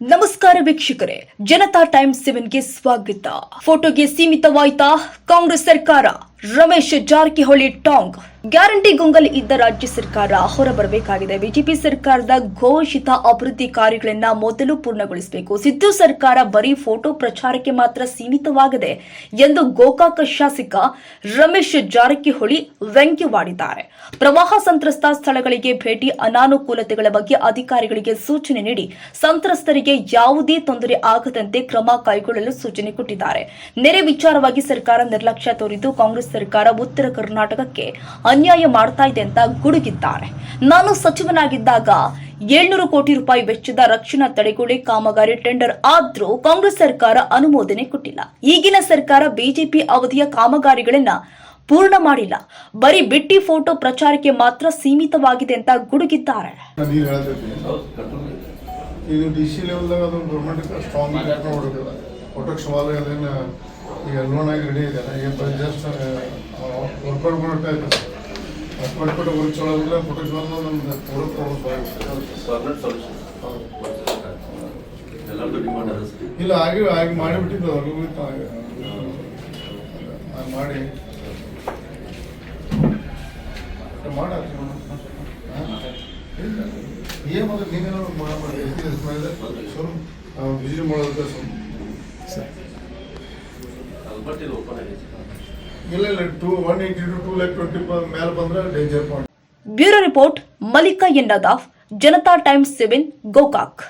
ನಮಸ್ಕಾರ ವೀಕ್ಷಕರೇ ಜನತಾ ಟೈಮ್ಸ್ ಸೆವೆನ್ಗೆ ಸ್ವಾಗತ. ಫೋಟೋಗೆ ಸೀಮಿತವಾಯ್ತಾ ಕಾಂಗ್ರೆಸ್ ಸರ್ಕಾರ ರಮೇಶ್ ಜಾರಕಿಹೊಳಿ ಟಾಂಗ್. ಗ್ಯಾರಂಟಿ ಗೊಂಗಲ್ ಇದ್ದ ರಾಜ್ಯ ಸರ್ಕಾರ ಹೊರಬರಬೇಕಾಗಿದೆ ಬಿಜೆಪಿ ಸರ್ಕಾರದ ಘೋಷಿತ ಅಭಿವೃದ್ಧಿ ಕಾರ್ಯಗಳನ್ನ ಮೊದಲು ಪೂರ್ಣಗೊಳಿಸಬೇಕು. ಸಿದ್ದು ಸರ್ಕಾರ ಬರೀ ಫೋಟೋ ಪ್ರಚಾರಕ್ಕೆ ಮಾತ್ರ ಸೀಮಿತವಾಗಿದೆ ಎಂದು ಗೋಕಾಕ ಶಾಸಕ ರಮೇಶ್ ಜಾರಕಿಹೊಳಿ ವ್ಯಂಗ್ಯವಾಡಿದ್ದಾರೆ. ಪ್ರವಾಹ ಸಂತ್ರಸ್ತ ಸ್ಥಳಗಳಿಗೆ ಭೇಟಿ, ಅನಾನುಕೂಲತೆಗಳ ಬಗ್ಗೆ ಅಧಿಕಾರಿಗಳಿಗೆ ಸೂಚನೆ ನೀಡಿ ಸಂತ್ರಸ್ತರಿಗೆ ಯಾವುದೇ ತೊಂದರೆ ಆಗದಂತೆ ಕ್ರಮ ಕೈಗೊಳ್ಳಲು ಸೂಚನೆ ಕೊಟ್ಟಿದ್ದಾರೆ. ನೆರೆ ವಿಚಾರವಾಗಿ ಸರ್ಕಾರ ನಿರ್ಲಕ್ಷ್ಯ ತೋರಿದ್ದು ಕಾಂಗ್ರೆಸ್ ಸರ್ಕಾರ ಉತ್ತರ ಕರ್ನಾಟಕಕ್ಕೆ ಅನ್ಯಾಯ ಮಾಡ್ತಾ ಇದೆ ಅಂತ ಗುಡುಗಿದ್ದಾರೆ. ನಾನು ಸಚಿವನಾಗಿದ್ದಾಗ ಏಳ್ನೂರು ಕೋಟಿ ರೂಪಾಯಿ ವೆಚ್ಚದ ರಕ್ಷಣಾ ತಡೆಗೋಡೆ ಕಾಮಗಾರಿ ಟೆಂಡರ್ ಆದ್ರೂ ಕಾಂಗ್ರೆಸ್ ಸರ್ಕಾರ ಅನುಮೋದನೆ ಕೊಟ್ಟಿಲ್ಲ. ಈಗಿನ ಸರ್ಕಾರ ಬಿಜೆಪಿ ಅವಧಿಯ ಕಾಮಗಾರಿಗಳನ್ನ ಪೂರ್ಣ ಮಾಡಿಲ್ಲ. ಬರೀ ಬಿಟ್ಟಿ ಫೋಟೋ ಪ್ರಚಾರಕ್ಕೆ ಮಾತ್ರ ಸೀಮಿತವಾಗಿದೆ ಅಂತ ಗುಡುಗಿದ್ದಾರೆ. ಇದು ಡಿ ಸಿ ಲೆವೆಲ್ದಾಗ ಸ್ಟ್ರಾಂಗ್ ಈಗ ಲೋನ್ ಆಗಿ ರೆಡಿ ಇದೆ ಜಸ್ಟ್ ಆಯ್ತು ವರ್ಕೌಟ್ ಕೊಟ್ಟು ವರ್ಕ್ ಚಲೋ ಆಗಿಲ್ಲ ಫೋಟೋ ಸವಾಲು ನಮ್ದು ಅದ ಸರ್. ಇಲ್ಲ ಆಗಿ ಆಗಿ ಮಾಡಿಬಿಟ್ಟಿದ್ದು ಅವ್ರಿಗೂ ಮಾಡಿ. ಮಾಡ ಏನು ಮಾಡೋದು ನೀನೇನೋ ಮಾಡಿ ಬಿಜಿಲಿ ಮಾಡೋದಕ್ಕೆ ಸ್ವಲ್ಪ ಆಲ್ಬರ್ಟ್ ಇದು ಓಪನ್ ಆಗಿದೆ. ಇಲ್ಲ ಇಲ್ಲ two one eighty two two lakh twenty ಮೇಲೆ ಬಂದ್ರೆ ಬ್ಯೂರೋ ರಿಪೋರ್ಟ್, ಮಲ್ಲಿಕಾ ಎನ್ನದಾಫ್ ಜನತಾ ಟೈಮ್ಸ್ ಸೆವೆನ್, ಗೋಕಾಕ್.